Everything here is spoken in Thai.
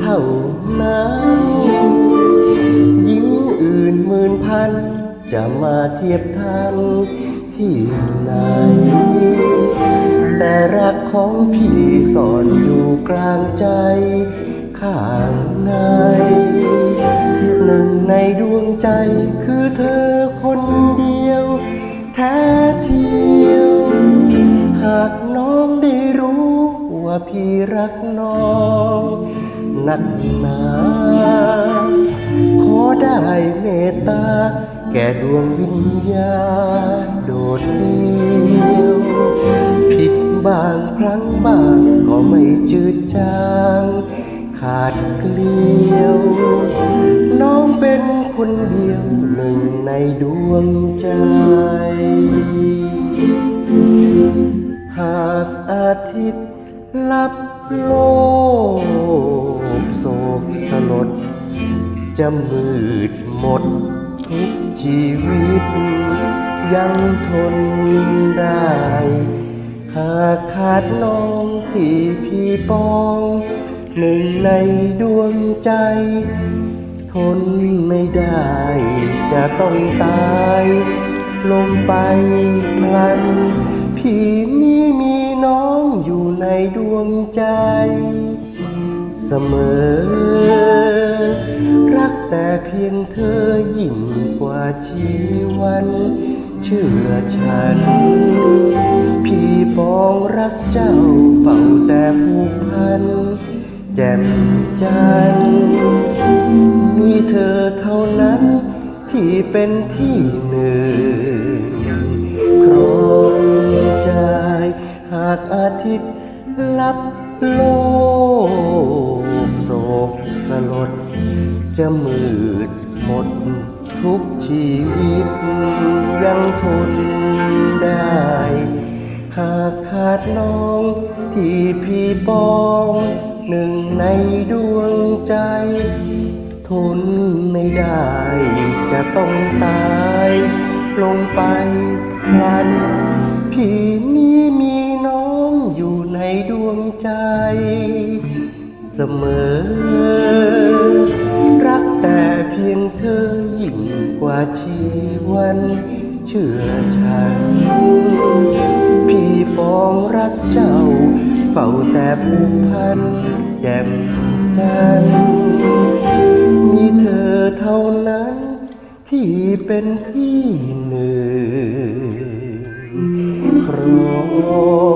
เท่านั้นหญิงอื่นหมื่นพัน จะมาเทียบทันที่ไหน แต่รักของพี่ซ่อนอยู่กลางใจ ข้างใน หนึ่งในดวงใจคือเธอคน ว่าพี่รักน้องหนักหนา ขอได้เมตตา แก่ดวงวิญญาณโดดเดี่ยวผิดบางพลั้งบางก็ไม่จืดจาง ขาดเกลียว น้องเป็นคนเดียวหนึ่งในดวงใจหากอาทิตย์ ลับโลกโศกสลด จะมืดหมดทุกชีวิต ยังทนได้ หากขาดน้องที่พี่ปอง หนึ่งในดวงใจ ทนไม่ได้จะต้องตายลงไปพลันพี่นี้ น้องอยู่ในดวงใจ เสมอ รักแต่เพียงเธอยิ่งกว่าชีวัน เชื่อฉัน พี่ปองรักเจ้าเฝ้าแต่ผูกพัน แจ่มจันทร์มีเธอเท่านั้นที่เป็นที่หนึ่ง สลด จะมืดหมดทุกชีวิต ยังทนได้ หากขาดน้องที่พี่ปอง หนึ่งในดวงใจ ทนไม่ได้จะต้องตาย ลงไปพลัน พี่นี้มีน้องอยู่ในดวงใจ เสมอ กชีวันเชื่อฉัน พี่ปองรักเจ้า เฝ้าแต่ผูกพันแจ่มจันมีเธอเท่านั้น ที่เป็นที่หนึ่งครอง